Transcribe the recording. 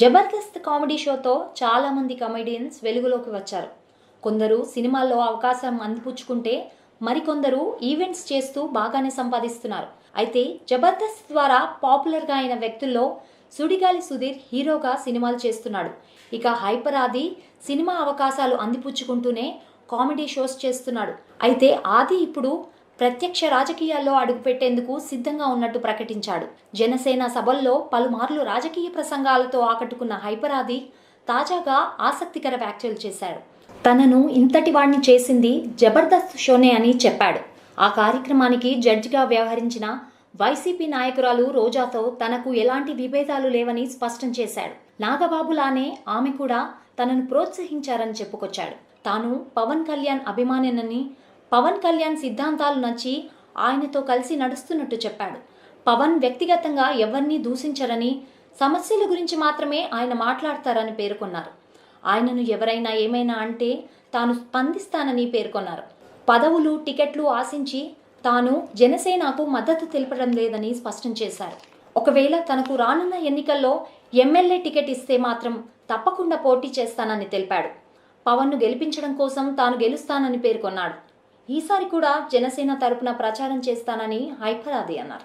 Jabardasth comedy షోతో చాలామంది comedians వెలుగులోకి వచ్చారు. కొందరు సినిమాల్లో అవకాశం అందిపుచ్చుకుంటే మరికొందరు ఈవెంట్స్ చేస్తూ బాగానే సంపాదిస్తున్నారు. అయితే జబర్దస్త్ ద్వారా పాపులర్గా అయిన వ్యక్తుల్లో సుడిగాలి సుధీర్ హీరోగా సినిమాలు చేస్తున్నాడు. ఇక హైపర్ ఆది సినిమా అవకాశాలు అందిపుచ్చుకుంటూనే కామెడీ షోస్ చేస్తున్నాడు. అయితే ఆది ఇప్పుడు ప్రత్యక్ష రాజకీయాల్లో అడుగుపెట్టేందుకు సిద్ధంగా ఉన్నట్టు ప్రకటించాడు. జనసేన సభల్లో పలుమార్లు రాజకీయ ప్రసంగాలతో ఆకట్టుకున్న హైపరాది తాజాగా ఆసక్తికర వ్యాఖ్యలు చేశాడు తనను ఇంతటి వాణ్ణి చేసింది జబర్దస్త్ షోనే అని చెప్పాడు. ఆ కార్యక్రమానికి జడ్జిగా వ్యవహరించిన వైసీపీ నాయకురాలు రోజాతో తనకు ఎలాంటి విభేదాలు లేవని స్పష్టం చేశాడు. నాగబాబులానే ఆమె కూడా తనను ప్రోత్సహించారని చెప్పుకొచ్చాడు. తాను పవన్ కళ్యాణ్ అభిమానినని పవన్ కళ్యాణ్ సిద్ధాంతాలు నచ్చి ఆయనతో కలిసి నడుస్తున్నట్టు చెప్పాడు. పవన్ వ్యక్తిగతంగా ఎవరినీ దూషించరని సమస్యల గురించి మాత్రమే ఆయన మాట్లాడతారని పేర్కొన్నారు. ఆయనను ఎవరైనా ఏమైనా అంటే తాను స్పందిస్తానని పేర్కొన్నారు. పదవులు టికెట్లు ఆశించి తాను జనసేనకు మద్దతు తెలపడం లేదని స్పష్టం చేశారు. ఒకవేళ తనకు రానున్న ఎన్నికల్లో ఎమ్మెల్యే టికెట్ ఇస్తే మాత్రం తప్పకుండా పోటీ చేస్తానని తెలిపాడు. పవన్ను గెలిపించడం కోసం తాను గెలుస్తానని పేర్కొన్నాడు. ఈసారి కూడా జనసేన తరపున ప్రచారం చేస్తానని హైపరాది అన్నారు.